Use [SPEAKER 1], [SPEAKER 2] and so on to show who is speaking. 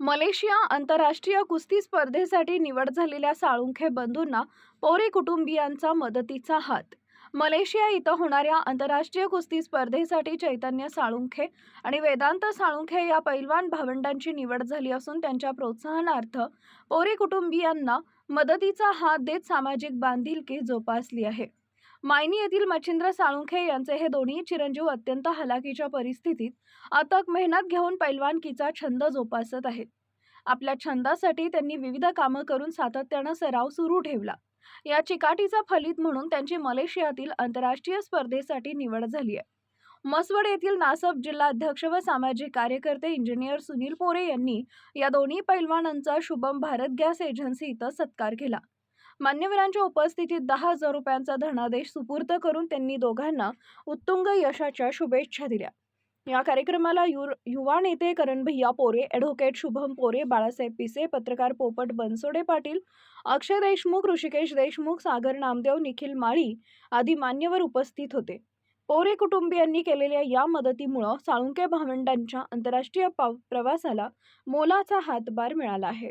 [SPEAKER 1] Malaysia आंतरराष्ट्रीय कुस्ती स्पर्धेसाठी निवड झालेल्या साळुंखे बंधूंना पोरे कुटुंबियांचा मदतीचा हात. मलेशिया इथं होणाऱ्या आंतरराष्ट्रीय कुस्ती स्पर्धेसाठी चैतन्य साळुंखे आणि वेदांत साळुंखे या पैलवान भावंडांची निवड झाली असून त्यांच्या प्रोत्साहनार्थ पोरे कुटुंबियांना मदतीचा हात देत सामाजिक बांधिलकी जोपासली आहे. मायनी येथील मच्छिंद्र साळुंखे यांचे हे दोन्ही चिरंजीव अत्यंत हलाखीच्या परिस्थितीत अथक मेहनत घेऊन पैलवानकीचा छंद जोपासत आहेत. आपल्या छंदासाठी त्यांनी विविध कामं करून सातत्यानं सराव सुरू ठेवला. या चिकाटीचा फलित म्हणून त्यांची मलेशियातील आंतरराष्ट्रीय स्पर्धेसाठी निवड झाली आहे. मसवड येथील नासब जिल्हा अध्यक्ष व सामाजिक कार्यकर्ते इंजिनियर सुनील पोरे यांनी या दोन्ही पैलवानांचा शुभम भारत गॅस एजन्सी इथं सत्कार केला. मान्यवरांच्या उपस्थितीत दहा हजार रुपयांचा धनादेश सुपूर्द करून त्यांनी दोघांना उत्तुंग यशाच्या शुभेच्छा दिल्या. या कार्यक्रमाला युर युवा नेते करण भैया पोरे ॲडव्होकेट शुभम पोरे बाळासाहेब पिसे पत्रकार पोपट बनसोडे पाटील अक्षय देशमुख ऋषिकेश देशमुख सागर नामदेव निखिल माळी आदी मान्यवर उपस्थित होते. पोरे कुटुंबियांनी केलेल्या या मदतीमुळं साळुंके भावंडांच्या आंतरराष्ट्रीय प्रवासाला मोलाचा हातभार मिळाला आहे.